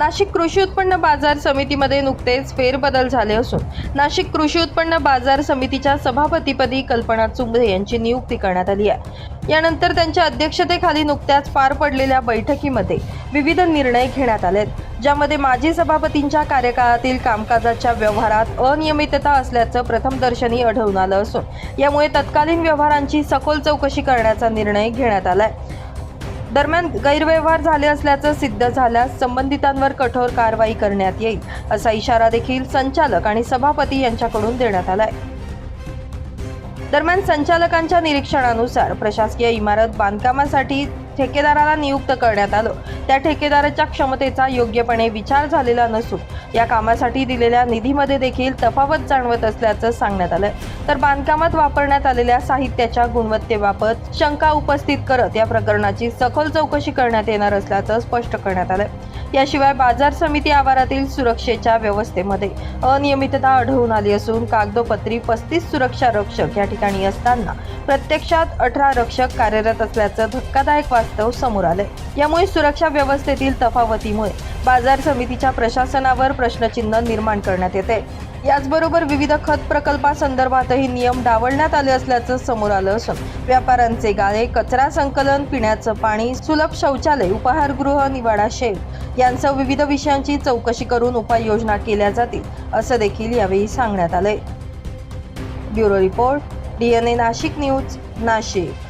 नाशिक कृषी उत्पन्न बाजार समितीमध्ये नुकतेच फेरबदल झाले असून नाशिक कृषी उत्पन्न बाजार समितीच्या सभापतीपदी कल्पना चुंबरे यांची नियुक्ती करण्यात आली आहे. यानंतर त्यांच्या अध्यक्षतेखाली नुकत्याच पार पडलेल्या बैठकीमध्ये विविध निर्णय घेण्यात आलेत ज्यामध्ये माजी सभापतींच्या कार्यकाळातील कामकाजाच्या व्यवहारात अनियमितता असल्याचं प्रथमदर्शनी आढळून आलं असून यामुळे तत्कालीन व्यवहारांची सखोल चौकशी करण्याचा निर्णय घेण्यात आलाय. दरम्यान गैरव्यवहार झाले असल्याचं सिद्ध झाल्यास संबंधितांवर कठोर कारवाई करण्यात येईल असा इशारा देखील संचालक आणि सभापती यांच्याकडून देण्यात आलाय. दरम्यान संचालकांच्या निरीक्षणानुसार प्रशासकीय इमारत बांधकामासाठी ठेकेदाराला नियुक्त करण्यात आलं. त्या ठेकेदाराच्या क्षमतेचा योग्यपणे विचार झालेला नसून या कामासाठी दिलेल्या निधीमध्ये देखील तफावत जाणवत असल्याचं सांगण्यात आलं तर बांधकामात वापरण्यात आलेल्या साहित्याच्या गुणवत्तेबाबत शंका उपस्थित करत या प्रकरणाची सखोल चौकशी करण्यात येणार असल्याचं स्पष्ट करण्यात आलं याशिवाय बाजार समिती आवारातील सुरक्षेच्या व्यवस्थेमध्ये अनियमितता आढळून आली असून कागदोपत्री पस्तीस सुरक्षा रक्षक या ठिकाणी असताना प्रत्यक्षात अठरा रक्षक कार्यरत असल्याचं धक्कादायक वास्तव समोर आलंय. यामुळे सुरक्षा व्यवस्थेतील तफावतीमुळे बाजार समितीच्या प्रशासनावर प्रश्नचिन्ह निर्माण करण्यात येते याचबरोबर विविध खत प्रकल्पासंदर्भातही नियम डावलण्यात आले असल्याचं समोर आलं असून व्यापाऱ्यांचे गाळे कचरा संकलन पिण्याचं पाणी सुलभ शौचालय उपहारगृह निवाडा शेड यांसह विविध विषयांची चौकशी करून उपाययोजना केल्या जातील असं देखील यावेळी सांगण्यात आलंय. Bureau report DNA Nashik news Nashik.